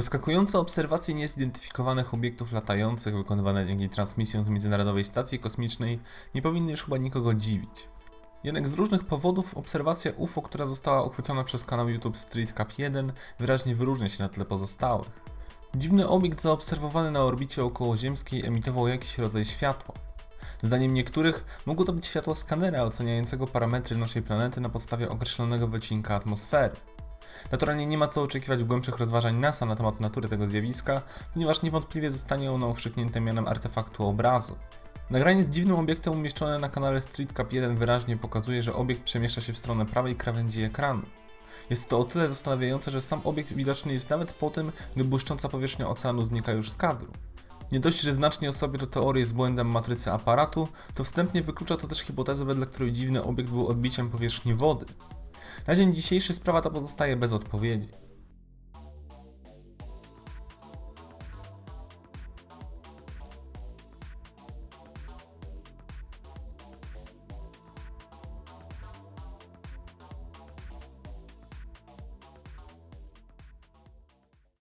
Zaskakujące obserwacje niezidentyfikowanych obiektów latających wykonywane dzięki transmisjom z Międzynarodowej Stacji Kosmicznej nie powinny już chyba nikogo dziwić. Jednak z różnych powodów obserwacja UFO, która została uchwycona przez kanał YouTube Street Cup 1 wyraźnie wyróżnia się na tle pozostałych. Dziwny obiekt zaobserwowany na orbicie okołoziemskiej emitował jakiś rodzaj światła. Zdaniem niektórych mogło to być światło skanera oceniającego parametry naszej planety na podstawie określonego wycinka atmosfery. Naturalnie nie ma co oczekiwać głębszych rozważań NASA na temat natury tego zjawiska, ponieważ niewątpliwie zostanie ono okrzyknięte mianem artefaktu obrazu. Nagranie z dziwnym obiektem umieszczone na kanale Street Cup 1 wyraźnie pokazuje, że obiekt przemieszcza się w stronę prawej krawędzi ekranu. Jest to o tyle zastanawiające, że sam obiekt widoczny jest nawet po tym, gdy błyszcząca powierzchnia oceanu znika już z kadru. Nie dość, że znacznie osłabia to teorię z błędem matrycy aparatu, to wstępnie wyklucza to też hipotezę, wedle której dziwny obiekt był odbiciem powierzchni wody. Na dzień dzisiejszy sprawa ta pozostaje bez odpowiedzi.